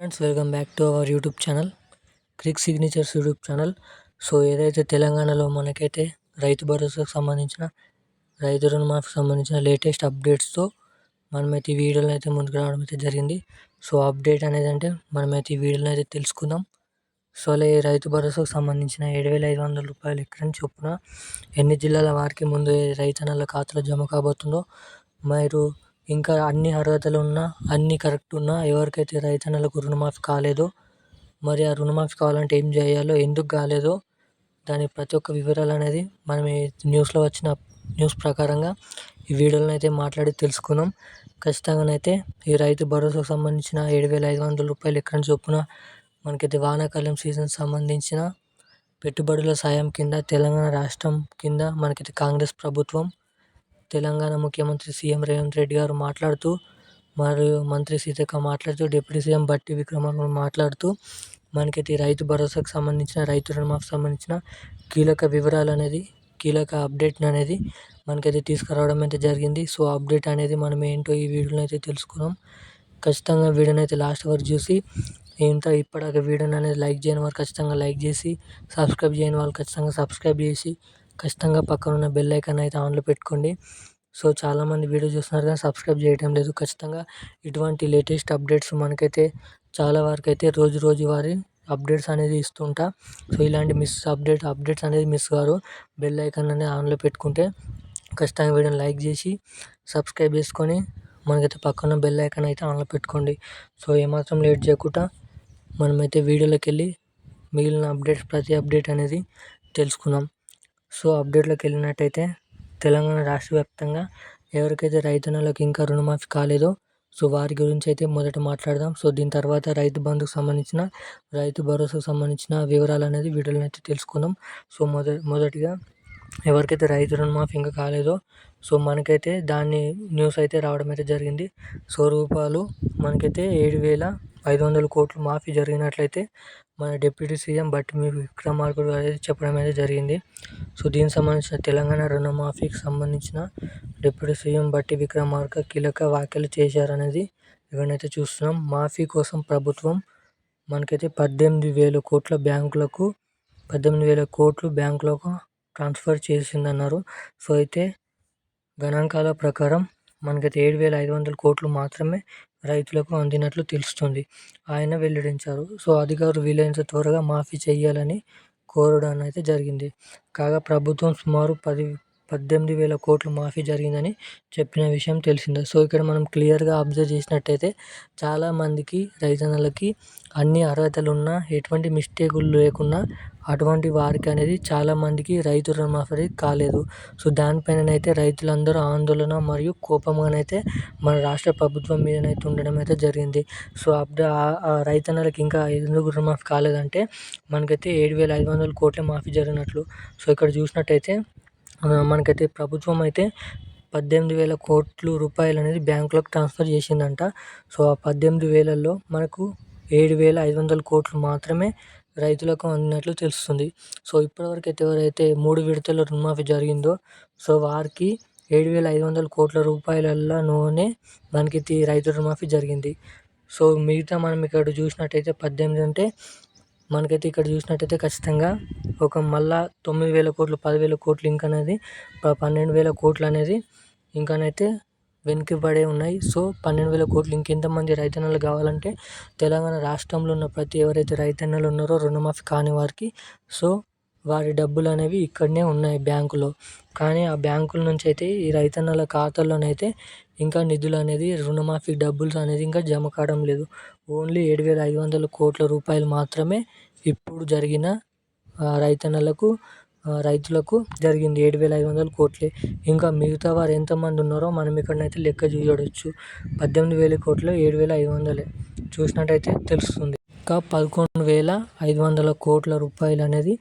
Friends welcome back to our YouTube channel Cric signatures YouTube channel so ఏదైతే తెలంగాణలో మనకైతే రైతు భరోసాకు సంబంధించిన రైతు రుణమాఫీకి సంబంధించిన లేటెస్ట్ అప్డేట్స్తో మనమైతే ఈ వీడియోలో అయితే ముందుకు రావడం అయితే జరిగింది. సో అప్డేట్ అనేది అంటే మనమైతే ఈ వీడియోలో అయితే తెలుసుకుందాం. సో అలా ఈ రైతు భరోసాకు సంబంధించిన ఏడు వేల ఐదు వందల రూపాయలు ఎకరం చొప్పున ఎన్ని జిల్లాల వారికి ముందు రైతన్నల ఖాతాలో జమ కాబోతుందో మీరు ఇంకా అన్ని అర్హతలు ఉన్నా అన్ని కరెక్ట్ ఉన్నా ఎవరికైతే రైతన్నలకు రుణమాఫీ కాలేదో మరి ఆ రుణమాఫీ కావాలంటే ఏం చేయాలో ఎందుకు కాలేదో దాని ప్రతి ఒక్క వివరాలు అనేది మనం ఈ న్యూస్లో వచ్చిన న్యూస్ ప్రకారంగా ఈ వీడియోలో అయితే మాట్లాడి తెలుసుకున్నాం. ఖచ్చితంగానైతే ఈ రైతు భరోసాకు సంబంధించిన ఏడు వేల ఐదు వందల రూపాయలు ఎక్కడ చొప్పున మనకైతే వానాకాలం సీజన్ సంబంధించిన పెట్టుబడుల సాయం కింద తెలంగాణ రాష్ట్రం కింద మనకైతే కాంగ్రెస్ ప్రభుత్వం తెలంగాణ ముఖ్యమంత్రి సీఎం రేవంత్ రెడ్డి గారు మాట్లాడుతూ మరియు మంత్రి సీతక్క మాట్లాడుతూ డిప్యూటీ సీఎం బట్టి విక్రమార్క మాట్లాడుతూ మనకైతే రైతు భరోసాకు సంబంధించిన రైతు రుణమాకు సంబంధించిన కీలక వివరాలు అనేది కీలక అప్డేట్ అనేది మనకైతే తీసుకురావడం అయితే జరిగింది. సో అప్డేట్ అనేది మనం ఏంటో ఈ వీడియోలో అయితే తెలుసుకున్నాం. ఖచ్చితంగా వీడియోని అయితే లాస్ట్ వరకు చూసి ఇంత ఇప్పటిదాకా వీడియోని అనేది లైక్ చేయని వారు ఖచ్చితంగా లైక్ చేసి సబ్స్క్రైబ్ చేయని వాళ్ళు ఖచ్చితంగా సబ్స్క్రైబ్ చేసి ఖచ్చితంగా పక్కన ఉన్న బెల్ ఐకాన్ అయితే ఆన్లో పెట్టుకోండి. సో చాలామంది వీడియో చూస్తున్నారు కానీ సబ్స్క్రైబ్ చేయడం లేదు. ఖచ్చితంగా ఇటువంటి లేటెస్ట్ అప్డేట్స్ మనకైతే చాలా వరకు అయితే రోజు రోజు వారి అప్డేట్స్ అనేది ఇస్తుంటా సో ఇలాంటి మిస్ అప్డేట్ అప్డేట్స్ అనేది మిస్ కారు. బెల్ ఐకాన్ అనేది ఆన్లో పెట్టుకుంటే ఖచ్చితంగా వీడియోని లైక్ చేసి సబ్స్క్రైబ్ చేసుకొని మనకైతే పక్కన బెల్ ఐకాన్ అయితే ఆన్లో పెట్టుకోండి. సో ఏమాత్రం లేట్ చేయకుండా మనమైతే వీడియోలోకి వెళ్ళి మిగిలిన అప్డేట్స్ ప్రతి అప్డేట్ అనేది తెలుసుకుందాం. సో అప్డేట్లోకి వెళ్ళినట్టయితే తెలంగాణ రాష్ట్ర వ్యాప్తంగా ఎవరికైతే రైతన్నలకు ఇంకా రుణమాఫీ కాలేదో సో వారి గురించి అయితే మొదట మాట్లాడదాం. సో దీని తర్వాత రైతు బంధుకు సంబంధించిన రైతు భరోసాకు సంబంధించిన వివరాలు అనేది వీడియోలో అయితే తెలుసుకుందాం. సో మొద మొదటిగా ఎవరికైతే రైతు రుణమాఫీ ఇంకా కాలేదో సో మనకైతే దాన్ని న్యూస్ అయితే రావడం అయితే జరిగింది. సో రూపాయలు మనకైతే ఏడు వేల ఐదు వందల కోట్లు మాఫీ జరిగినట్లయితే మన డిప్యూటీ సీఎం బట్టి విక్రమార్కుడు అనేది చెప్పడం అనేది జరిగింది. సో దీనికి సంబంధించిన తెలంగాణ రుణమాఫీకి సంబంధించిన డిప్యూటీ సీఎం బట్టి విక్రమార్క కీలక వ్యాఖ్యలు చేశారనేది ఇవన్నైతే చూస్తున్నాం. మాఫీ కోసం ప్రభుత్వం మనకైతే పద్దెనిమిది వేల కోట్ల బ్యాంకులకు పద్దెనిమిది వేల కోట్లు బ్యాంకులకు ట్రాన్స్ఫర్ చేసిందన్నారు. సో అయితే గణాంకాల ప్రకారం మనకైతే ఏడు వేల ఐదు వందల కోట్లు మాత్రమే రైతులకు అందినట్లు తెలుస్తుంది. ఆయన వెల్లడించారు. సో అధికారులు వీలైనంత త్వరగా మాఫీ చేయాలని కోరడం అయితే జరిగింది. కాగా ప్రభుత్వం సుమారు పది పద్దెనిమిది వేల కోట్లు మాఫీ జరిగిందని చెప్పిన విషయం తెలిసిందే. సో ఇక్కడ మనం క్లియర్గా అబ్జర్వ్ చేసినట్టయితే చాలామందికి రైతన్నలకి అన్ని అర్హతలు ఉన్నా ఎటువంటి మిస్టేకులు లేకున్నా అటువంటి వారికి అనేది చాలామందికి రైతు రుణమాఫీ కాలేదు. సో దానిపైననైతే రైతులందరూ ఆందోళన మరియు కోపంగానైతే మన రాష్ట్ర ప్రభుత్వం మీదనైతే ఉండడం అయితే జరిగింది. సో అప్పుడు రైతన్నలకి ఇంకా ఎందుకు రుణమాఫీ కాలేదంటే మనకైతే ఏడు వేల ఐదు వందల కోట్ల మాఫీ జరిగినట్లు. సో ఇక్కడ చూసినట్టయితే మనకైతే ప్రభుత్వం అయితే పద్దెనిమిది వేల కోట్లు రూపాయలు అనేది బ్యాంకులకు ట్రాన్స్ఫర్ చేసిందంట. సో ఆ పద్దెనిమిది వేలల్లో మనకు ఏడు వేల ఐదు వందల కోట్లు మాత్రమే రైతులకు అందినట్లు తెలుస్తుంది. సో ఇప్పటివరకు అయితే ఎవరైతే మూడు విడతల రుణమాఫీ జరిగిందో సో వారికి ఏడు వేల ఐదు వందల కోట్ల రూపాయలలోనే మనకి రైతు రుణమాఫీ జరిగింది. సో మిగతా మనం ఇక్కడ చూసినట్టయితే పద్దెనిమిది అంటే మనకైతే ఇక్కడ చూసినట్టయితే ఖచ్చితంగా ఒక మళ్ళా తొమ్మిది వేల కోట్లు పదివేల కోట్లు ఇంకా అనేది పన్నెండు వేల కోట్లు అనేది ఇంకానైతే వెనక్కి పడే ఉన్నాయి. సో పన్నెండు వేల కోట్లు ఇంకెంతమంది రైతన్నలు కావాలంటే తెలంగాణ రాష్ట్రంలో ఉన్న ప్రతి ఎవరైతే రైతన్నలు ఉన్నారో రుణమాఫీ కాని వారికి సో వారి డబ్బులు అనేవి ఇక్కడనే ఉన్నాయి బ్యాంకులో. కానీ ఆ బ్యాంకుల నుంచి అయితే ఈ రైతన్నల ఖాతాల్లోనైతే ఇంకా నిధులు అనేది రుణమాఫీ డబ్బులు అనేది ఇంకా జమ కావడం లేదు. ఓన్లీ ఏడు వేల ఐదు వందల కోట్ల రూపాయలు మాత్రమే ఇప్పుడు జరిగిన రైతన్నలకు రైతులకు జరిగింది. ఏడు వేల ఐదు వందల కోట్లే. ఇంకా మిగతా వారు ఎంతమంది ఉన్నారో మనం ఇక్కడనైతే లెక్క చూడవచ్చు పద్దెనిమిది వేల కోట్లు ఏడు వేల ఐదు వందలే. చూసినట్టయితే తెలుస్తుంది. ఇంకా పదకొండు వేల ఐదు వందల కోట్ల రూపాయలు అనేది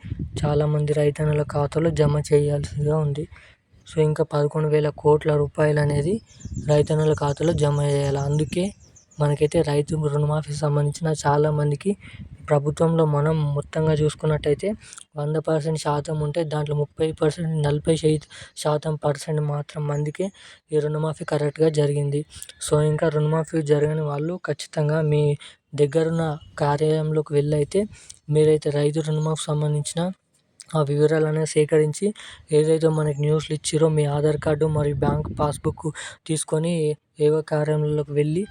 చాలామంది రైతన్నల ఖాతాలో జమ చేయాల్సిగా ఉంది. సో ఇంకా పదకొండు వేల కోట్ల రూపాయలు అనేది రైతన్నల ఖాతాలో జమ చేయాలి? అందుకే మనకైతే రైతు రుణమాఫీకి సంబంధించిన చాలామందికి ప్రభుత్వంలో మనం మొత్తంగా చూసుకున్నట్టయితే వంద పర్సెంట్ శాతం ఉంటే దాంట్లో ముప్పై పర్సెంట్ నలభై శాతం పర్సెంట్ మాత్రం మందికి ఈ రుణమాఫీ కరెక్ట్గా జరిగింది. సో ఇంకా రుణమాఫీ జరగని వాళ్ళు ఖచ్చితంగా మీ దగ్గరున్న కార్యాలయంలోకి వెళ్ళి అయితే మీరైతే రైతు రుణమాఫీ సంబంధించిన ఆ వివరాలను సేకరించి ఏదైతే మనకి న్యూస్లు ఇచ్చారో మీ ఆధార్ కార్డు మరియు బ్యాంక్ పాస్బుక్ తీసుకొని ఏవో కార్యాలయంలోకి వెళ్ళి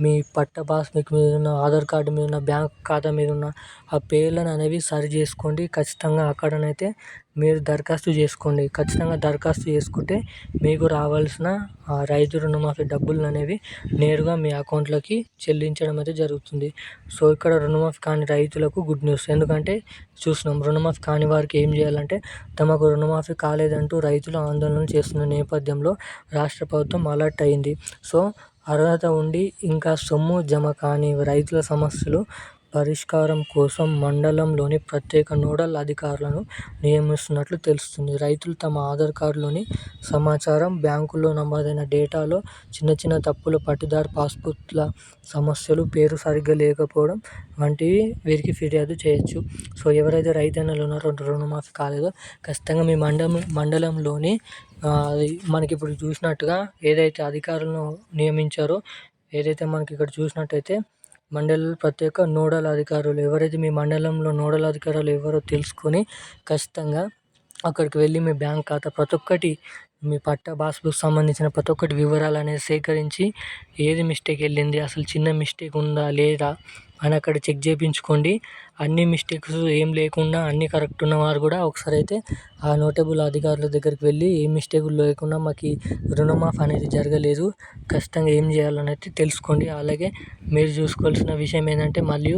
మీ పట్ట పాస్బుక్ మీద ఉన్న ఆధార్ కార్డు మీద ఉన్న బ్యాంక్ ఖాతా మీద ఉన్న ఆ పేర్లను అనేవి సరి చేసుకోండి. ఖచ్చితంగా అక్కడనైతే మీరు దరఖాస్తు చేసుకోండి. ఖచ్చితంగా దరఖాస్తు చేసుకుంటే మీకు రావాల్సిన ఆ రైతు రుణమాఫీ డబ్బులు అనేవి నేరుగా మీ అకౌంట్లోకి చెల్లించడం అయితే జరుగుతుంది. సో ఇక్కడ రుణమాఫీ కాని రైతులకు గుడ్ న్యూస్. ఎందుకంటే చూసినాం రుణమాఫీ కాని వారికి ఏం చేయాలంటే తమకు రుణమాఫీ కాలేదంటూ రైతులు ఆందోళన చేస్తున్న నేపథ్యంలో రాష్ట్ర ప్రభుత్వం అలర్ట్ అయింది. సో అర్హత ఉండి ఇంకా సొమ్ము జమ కాని రైతుల సమస్యలు పరిష్కారం కోసం మండలంలోని ప్రత్యేక నోడల్ అధికారులను నియమిస్తున్నట్లు తెలుస్తుంది. రైతులు తమ ఆధార్ కార్డులోని సమాచారం బ్యాంకులో నమోదైన డేటాలో చిన్న చిన్న తప్పులు పట్టిదారు పాస్బుక్ల సమస్యలు పేరు సరిగ్గా లేకపోవడం వంటివి వీరికి ఫిర్యాదు చేయొచ్చు. సో ఎవరైతే రైతన్నలు ఉన్నారో రుణమాఫీ కాలేదో ఖచ్చితంగా మీ మండలం మండలంలోని మనకి ఇప్పుడు చూసినట్టుగా ఏదైతే అధికారులను నియమించారో ఏదైతే మనకి ఇక్కడ చూసినట్టయితే మండల ప్రత్యేక నోడల్ అధికారులు ఎవరైతే మీ మండలంలో నోడల్ అధికారులు ఎవరో తెలుసుకొని ఖచ్చితంగా అక్కడికి వెళ్ళి మీ బ్యాంక్ ఖాతా ప్రతి ఒక్కటి మీ పట్టా పాస్బుక్ సంబంధించిన ప్రతి ఒక్కటి వివరాలు అనేది సేకరించి ఏది మిస్టేక్ వెళ్ళింది అసలు చిన్న మిస్టేక్ ఉందా లేదా అని అక్కడ చెక్ చేయించుకోండి. అన్ని మిస్టేక్స్ ఏం లేకుండా అన్ని కరెక్ట్ ఉన్నవారు కూడా ఒకసారి అయితే ఆ నోటబుల్ అధికారుల దగ్గరికి వెళ్ళి ఏ మిస్టేక్ లేకుండా మాకు రుణమాఫీ అనేది జరగలేదు. ఖచ్చితంగా ఏం చేయాలని అయితే తెలుసుకోండి. అలాగే మీరు చూసుకోవాల్సిన విషయం ఏంటంటే మళ్ళీ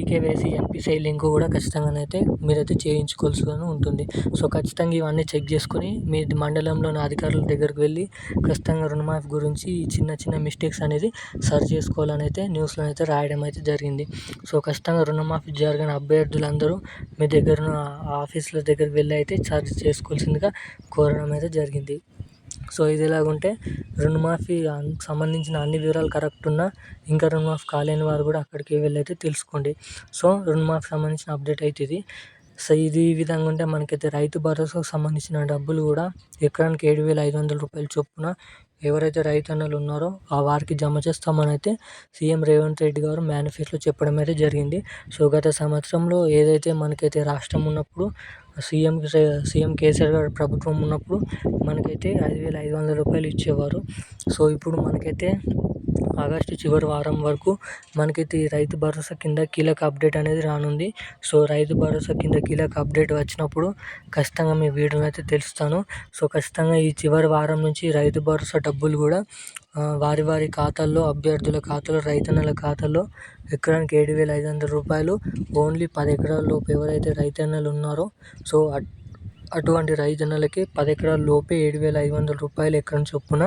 ఈకేవైసీ ఎన్పిసిఐ లింక్ కూడా ఖచ్చితంగానైతే మీరైతే చేయించుకోవాల్సి ఉంటుంది. సో ఖచ్చితంగా ఇవన్నీ చెక్ చేసుకొని మీ మండలంలోని అధికారుల దగ్గరకు వెళ్ళి ఖచ్చితంగా రుణమాఫీ గురించి చిన్న చిన్న మిస్టేక్స్ అనేది సరి చేసుకోవాలని అయితే న్యూస్లో అయితే రాయడం అయితే జరిగింది. సో ఖచ్చితంగా రుణమాఫీ జరిగిన అభ్యర్థులందరూ మీ దగ్గర ఆఫీసుల దగ్గరికి వెళ్ళి అయితే ఛార్జ్ చేసుకోవాల్సిందిగా కోరడం అయితే జరిగింది. సో ఇది ఎలాగుంటే రుణమాఫీ సంబంధించిన అన్ని వివరాలు కరెక్ట్ ఉన్నా ఇంకా రుణమాఫీ కాలేని వారు కూడా అక్కడికి వెళ్ళి అయితే తెలుసుకోండి. సో రుణమాఫీ సంబంధించిన అప్డేట్ అయితే ఇది. సో ఇది ఈ విధంగా ఉంటే మనకైతే రైతు భరోసాకు సంబంధించిన డబ్బులు కూడా ఎకరానికి ఏడు వేల ఐదు వందల రూపాయలు చొప్పున ఎవరైతే రైతన్నలు ఉన్నారో ఆ వారికి జమ చేస్తామని అయితే సీఎం రేవంత్ రెడ్డి గారు మేనిఫెస్టోలో చెప్పడం అయితే జరిగింది. సో గత సంవత్సరంలో ఏదైతే మనకైతే రాష్ట్రం ఉన్నప్పుడు సీఎం సీఎం కేసీఆర్ గారు ప్రభుత్వం ఉన్నప్పుడు మనకైతే ఐదు వేల ఐదు వందల రూపాయలు ఇచ్చేవారు. సో ఇప్పుడు మనకైతే ఆగస్టు చివరి వారం వరకు మనకైతే ఈ రైతు భరోసా కింద కీలక అప్డేట్ అనేది రానుంది. సో రైతు భరోసా కింద కీలక అప్డేట్ వచ్చినప్పుడు ఖచ్చితంగా మీ వీడియోని అయితే తెలుస్తాను. సో ఖచ్చితంగా ఈ చివరి వారం నుంచి రైతు భరోసా డబ్బులు కూడా వారి వారి ఖాతాల్లో అభ్యర్థుల ఖాతాలో రైతన్నల ఖాతాలో ఎకరానికి ఏడు వేల ఐదు వందల రూపాయలు ఓన్లీ పది ఎకరాల లోపు ఎవరైతే రైతన్నలు ఉన్నారో సో అటువంటి రైతన్నలకి పది ఎకరాల లోపే ఏడు వేల ఐదు వందల రూపాయలు ఎకరం చొప్పున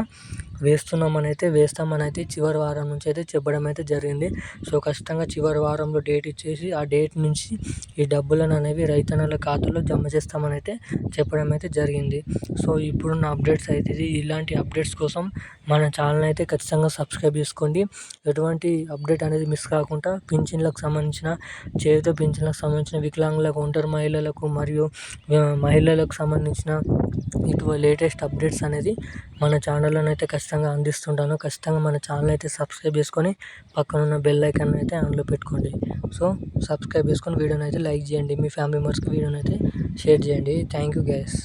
వేస్తున్నామని అయితే వేస్తామని అయితే చివరి వారం నుంచి అయితే చెప్పడం అయితే జరిగింది. సో ఖచ్చితంగా చివరి వారంలో డేట్ ఇచ్చేసి ఆ డేట్ నుంచి ఈ డబ్బులను అనేవి రైతన్నల ఖాతాలో జమ చేస్తామని అయితే చెప్పడం అయితే జరిగింది. సో ఇప్పుడున్న అప్డేట్స్ అయితే ఇది. ఇలాంటి అప్డేట్స్ కోసం మన ఛానల్ అయితే ఖచ్చితంగా సబ్స్క్రైబ్ చేసుకోండి. ఎటువంటి అప్డేట్ అనేది మిస్ కాకుండా పింఛన్లకు సంబంధించిన చేతితో పింఛన్లకు సంబంధించిన వికలాంగులకు ఒంటరి మహిళలకు మరియు మహిళలకు సంబంధించిన ఇటువ లేటెస్ట్ అప్డేట్స్ అనేది మన ఛానల్లోనైతే ఖచ్చితంగా అందిస్తుంటాను. ఖచ్చితంగా మన ఛానల్ అయితే సబ్స్క్రైబ్ చేసుకొని పక్కన ఉన్న బెల్ ఐకాన్ అయితే ఆన్లో పెట్టుకోండి. సో సబ్స్క్రైబ్ చేసుకొని వీడియోని అయితే లైక్ చేయండి. మీ ఫ్యామిలీ మెంబర్స్కి వీడియోని అయితే షేర్ చేయండి. Thank you guys.